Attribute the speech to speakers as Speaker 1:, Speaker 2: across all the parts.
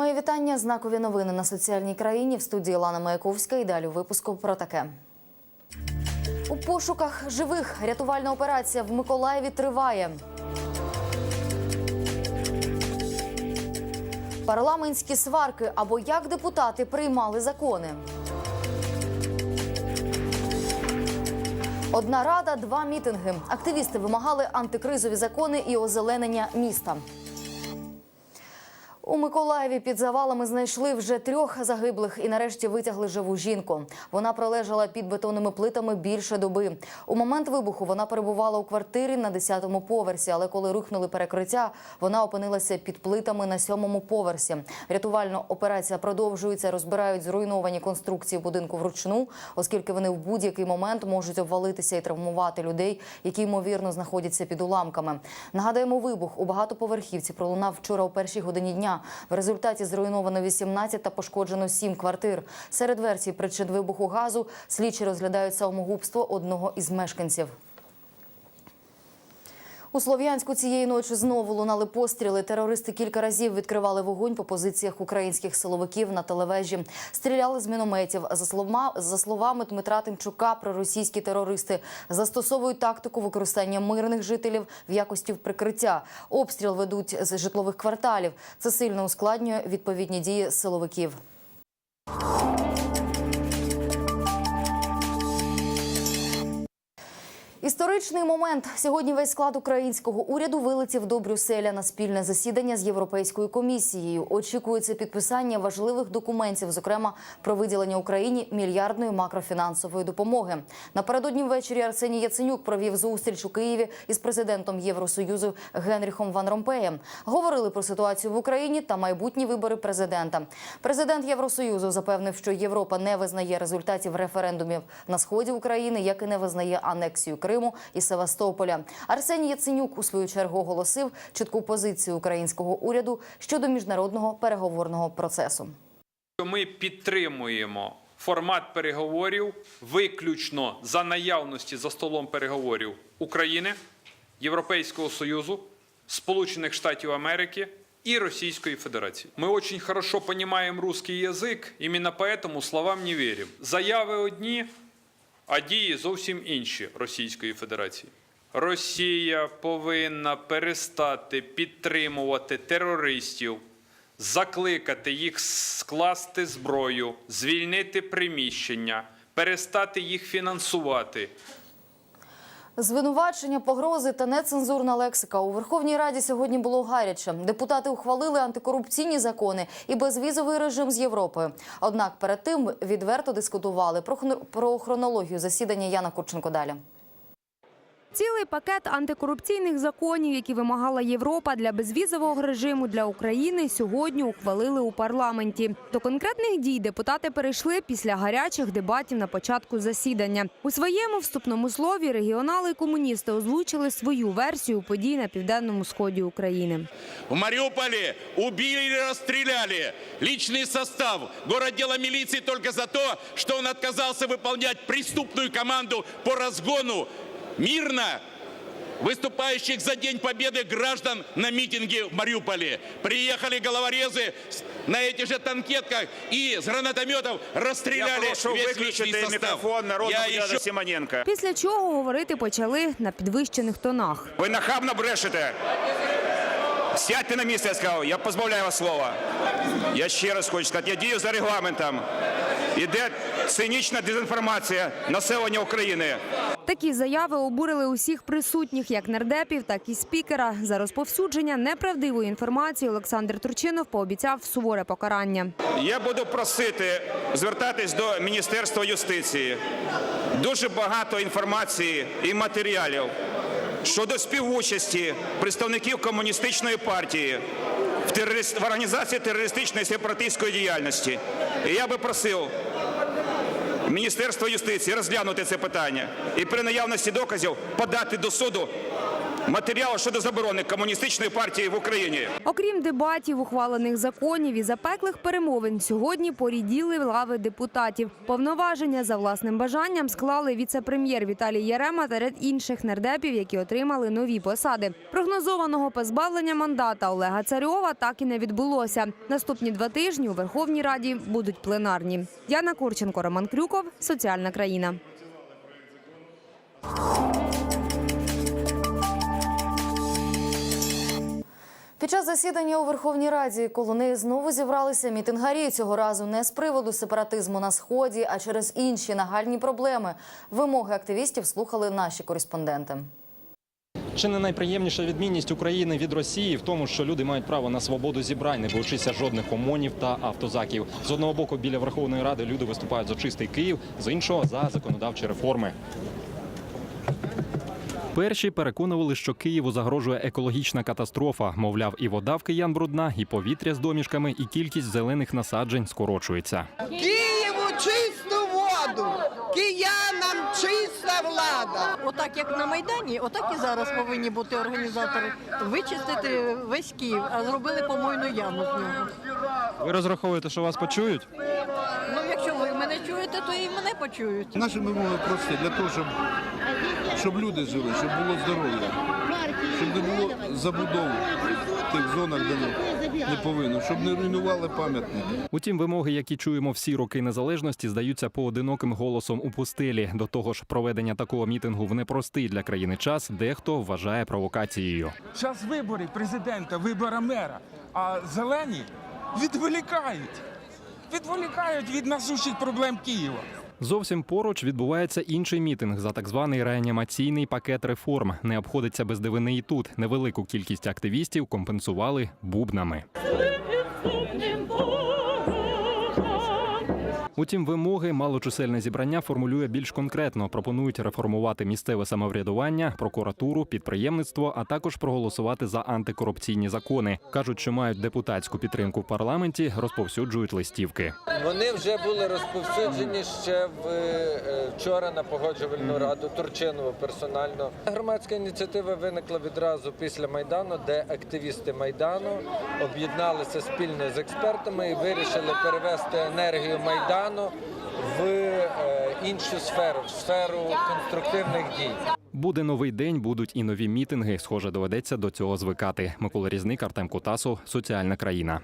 Speaker 1: Моє вітання. Знакові новини на соціальній країні в студії Лана Маяковська. І далі у випуску про таке. У пошуках живих рятувальна операція в Миколаєві триває. Парламентські сварки або як депутати приймали закони. Одна рада, два мітинги. Активісти вимагали антикризові закони і озеленення міста. У Миколаєві під завалами знайшли вже трьох загиблих і нарешті витягли живу жінку. Вона пролежала під бетонними плитами більше доби. У момент вибуху вона перебувала у квартирі на 10-му поверсі, але коли рухнули перекриття, вона опинилася під плитами на сьомому поверсі. Рятувальна операція продовжується. Розбирають зруйновані конструкції будинку вручну, оскільки вони в будь-який момент можуть обвалитися і травмувати людей, які ймовірно знаходяться під уламками. Нагадаємо, вибух у багатоповерхівці пролунав вчора о першій годині дня. В результаті зруйновано 18 та пошкоджено 7 квартир. Серед версій причин вибуху газу слідчі розглядають самогубство одного із мешканців. У Слов'янську цієї ночі знову лунали постріли. Терористи кілька разів відкривали вогонь по позиціях українських силовиків на телевежі. Стріляли з мінометів. За словами, за словами Дмитра Тимчука, проросійські терористи застосовують тактику використання мирних жителів в якості прикриття. Обстріл ведуть з житлових кварталів. Це сильно ускладнює відповідні дії силовиків. Історичний момент. Сьогодні весь склад українського уряду вилетів до Брюсселя на спільне засідання з Європейською комісією. Очікується підписання важливих документів, зокрема про виділення Україні мільярдної макрофінансової допомоги. Напередодні ввечері Арсеній Яценюк провів зустріч у Києві із президентом Євросоюзу Генріхом Ван Ромпеєм. Говорили про ситуацію в Україні та майбутні вибори президента. Президент Євросоюзу запевнив, що Європа не визнає результатів референдумів на сході України, як і не визнає анексію Криму і Севастополя. Арсеній Яценюк у свою чергу оголосив чітку позицію українського уряду щодо міжнародного переговорного процесу.
Speaker 2: Ми підтримуємо формат переговорів виключно за наявності за столом переговорів України, Європейського Союзу, Сполучених Штатів Америки и Российской Федерации. Мы очень хорошо понимаем русский язык, именно поэтому словам не верим. Заяви одні, а дії зовсім інші Російської Федерації. Росія повинна перестати підтримувати терористів, закликати їх скласти зброю, звільнити приміщення, перестати їх фінансувати.
Speaker 1: Звинувачення, погрози та нецензурна лексика у Верховній Раді сьогодні було гаряче. Депутати ухвалили антикорупційні закони і безвізовий режим з Європою. Однак перед тим відверто дискутували про хронологію засідання Яна Курченко. Далі.
Speaker 3: Цілий пакет антикорупційних законів, які вимагала Європа для безвізового режиму для України, сьогодні ухвалили у парламенті. До конкретних дій депутати перейшли після гарячих дебатів на початку засідання. У своєму вступному слові регіонали і комуністи озвучили свою версію подій на південному сході України.
Speaker 4: В Мариуполе убили или расстреляли личный состав городдела милиции только за то, что он отказался выполнять преступную команду по разгону мирно выступающих за День Победы граждан на митинге в Мариуполе. Приехали головорезы с- на этих же танкетках и с гранатометов
Speaker 5: Я
Speaker 4: расстреляли
Speaker 5: прошу
Speaker 4: весь
Speaker 5: виключити
Speaker 4: личный состав.
Speaker 5: мікрофон народного
Speaker 4: Я
Speaker 5: депутата
Speaker 4: еще
Speaker 5: Симоненко.
Speaker 3: Після чого говорити почали на підвищених тонах.
Speaker 5: Ви нахабно брешете. Сядьте на місце, я сказав, я позбавляю вас слова. Я ще раз хочу сказати, я дію за регламентом. Іде цинічна дезінформація населення України.
Speaker 3: Такі заяви обурили усіх присутніх, як нардепів, так і спікера. За розповсюдження неправдивої інформації Олександр Турчинов пообіцяв суворе покарання.
Speaker 5: Я буду просити звертатись до Міністерства юстиції. Дуже багато інформації і матеріалів щодо співучасті представників комуністичної партії в, організації терористичної сепаратистської діяльності. І я би просив Міністерство юстиції розглянути це питання і при наявності доказів подати до суду матеріал щодо заборони комуністичної партії в Україні.
Speaker 3: Окрім дебатів, ухвалених законів і запеклих перемовин, сьогодні поріділи лави депутатів. Повноваження за власним бажанням склали віце-прем'єр Віталій Ярема ряд інших нардепів, які отримали нові посади. Прогнозованого позбавлення мандата Олега Царьова так і не відбулося. Наступні два тижні у Верховній Раді будуть пленарні. Яна Курченко, Роман Крюков, Соціальна країна.
Speaker 1: Під час засідання у Верховній Раді коло неї знову зібралися мітингарі. Цього разу не з приводу сепаратизму на сході, а через інші нагальні проблеми. Вимоги активістів слухали наші кореспонденти.
Speaker 6: Чи не найприємніша відмінність України від Росії в тому, що люди мають право на свободу зібрань, не боючися жодних ОМОНів та автозаків. З одного боку, біля Верховної Ради люди виступають за чистий Київ, з іншого за законодавчі реформи. Перші переконували, що Києву загрожує екологічна катастрофа. Мовляв, і вода в киян брудна, і повітря з домішками, і кількість зелених насаджень скорочується.
Speaker 7: Києву чисту воду, киянам чиста влада.
Speaker 8: Отак як на Майдані, отак і зараз повинні бути організатори. Вичистити весь Київ, а зробили помойну яму з нього.
Speaker 6: Ви розраховуєте, що вас почують?
Speaker 8: Ну, якщо ви мене чуєте, то і мене почують.
Speaker 9: Наші вимоги прості для того, щоб, щоб люди жили, щоб було здоров'я, щоб не було забудов в тих зонах, де не, не повинно, щоб не руйнували пам'ятники.
Speaker 6: Утім, вимоги, які чуємо всі роки незалежності, здаються поодиноким голосом у пустелі. До того ж, проведення такого мітингу в непростий для країни час дехто вважає провокацією.
Speaker 10: час виборів президента, вибора мера, а зелені відволікають. Відволікають від насущих проблем Києва.
Speaker 6: Зовсім поруч відбувається інший мітинг за так званий реанімаційний пакет реформ. Не обходиться без дивини і тут. Невелику кількість активістів компенсували бубнами. Утім, вимоги малочисельне зібрання формулює більш конкретно. Пропонують реформувати місцеве самоврядування, прокуратуру, підприємництво, а також проголосувати за антикорупційні закони. кажуть, що мають депутатську підтримку в парламенті, розповсюджують листівки.
Speaker 11: Вони вже були розповсюджені ще в е, вчора на погоджувальну раду Турчинова персонально. Громадська ініціатива виникла відразу після майдану, де активісти майдану об'єдналися спільно з експертами і вирішили перевести енергію майдану в е, іншу сферу, в сферу конструктивних дій.
Speaker 6: Буде новий день, будуть і нові мітинги. Схоже, доведеться до цього звикати. Микола Різник, Артем Кутасов, Соціальна країна.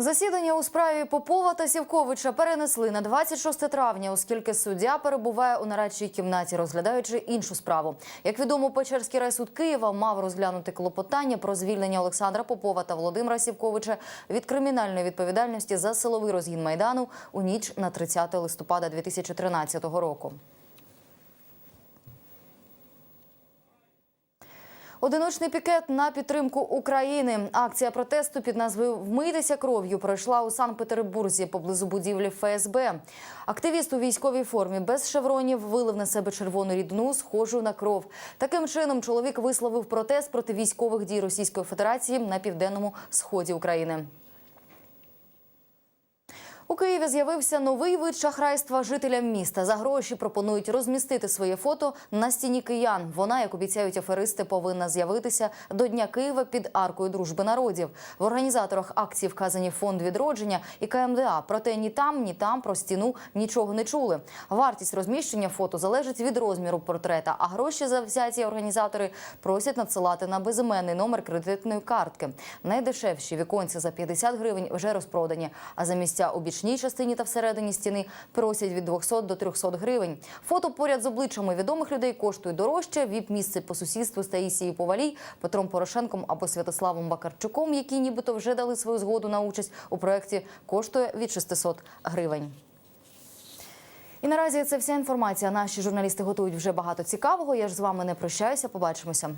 Speaker 1: Засідання у справі Попова та Сівковича перенесли на 26 травня, оскільки суддя перебуває у нарадчій кімнаті, розглядаючи іншу справу. Як відомо, Печерський райсуд Києва мав розглянути клопотання про звільнення Олександра Попова та Володимира Сівковича від кримінальної відповідальності за силовий розгін майдану у ніч на 30 листопада 2013 року. Одиночний пікет на підтримку України. Акція протесту під назвою Вмийтеся кров'ю пройшла у Санкт-Петербурзі поблизу будівлі ФСБ. Активіст у військовій формі без шевронів вилив на себе червону рідну, схожу на кров. Таким чином чоловік висловив протест проти військових дій Російської Федерації на південному сході України. У Києві з'явився новий вид шахрайства жителям міста. За гроші пропонують розмістити своє фото на стіні киян. Вона, як обіцяють аферисти, повинна з'явитися до Дня Києва під аркою дружби народів. В організаторах акції вказані фонд відродження і КМДА. Проте ні там, ні там про стіну нічого не чули. Вартість розміщення фото залежить від розміру портрета, а гроші за взяті організатори просять надсилати на безіменний номер кредитної картки. Найдешевші віконці за 50 гривень вже розпродані. А за місця у бічній частині та всередині стіни просять від 200 до 300 гривень. Фото поряд з обличчями відомих людей коштує дорожче. Віп місце по сусідству з Таїсією Повалій, Петром Порошенком або Святославом Бакарчуком, які нібито вже дали свою згоду на участь у проєкті, коштує від 600 гривень. І наразі це вся інформація. Наші журналісти готують вже багато цікавого. Я ж з вами не прощаюся. Побачимося.